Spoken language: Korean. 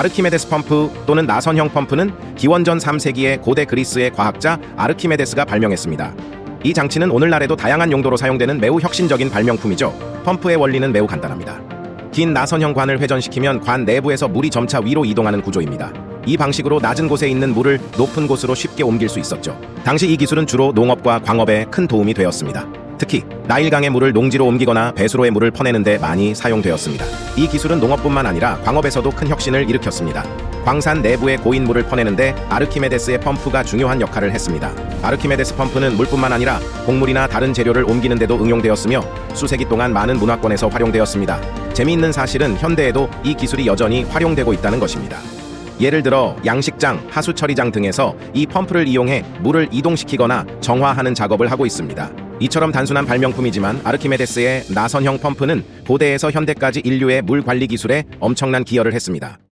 아르키메데스 펌프 또는 나선형 펌프는 기원전 3세기의 고대 그리스의 과학자 아르키메데스가 발명했습니다. 이 장치는 오늘날에도 다양한 용도로 사용되는 매우 혁신적인 발명품이죠. 펌프의 원리는 매우 간단합니다. 긴 나선형 관을 회전시키면 관 내부에서 물이 점차 위로 이동하는 구조입니다. 이 방식으로 낮은 곳에 있는 물을 높은 곳으로 쉽게 옮길 수 있었죠. 당시 이 기술은 주로 농업과 광업에 큰 도움이 되었습니다. 특히 나일강의 물을 농지로 옮기거나 배수로의 물을 퍼내는 데 많이 사용되었습니다. 이 기술은 농업뿐만 아니라 광업에서도 큰 혁신을 일으켰습니다. 광산 내부의 고인 물을 퍼내는데 아르키메데스의 펌프가 중요한 역할을 했습니다. 아르키메데스 펌프는 물뿐만 아니라 곡물이나 다른 재료를 옮기는 데도 응용되었으며 수세기 동안 많은 문화권에서 활용되었습니다. 재미있는 사실은 현대에도 이 기술이 여전히 활용되고 있다는 것입니다. 예를 들어 양식장, 하수 처리장 등에서 이 펌프를 이용해 물을 이동시키거나 정화하는 작업을 하고 있습니다. 이처럼 단순한 발명품이지만 아르키메데스의 나선형 펌프는 고대에서 현대까지 인류의 물 관리 기술에 엄청난 기여를 했습니다.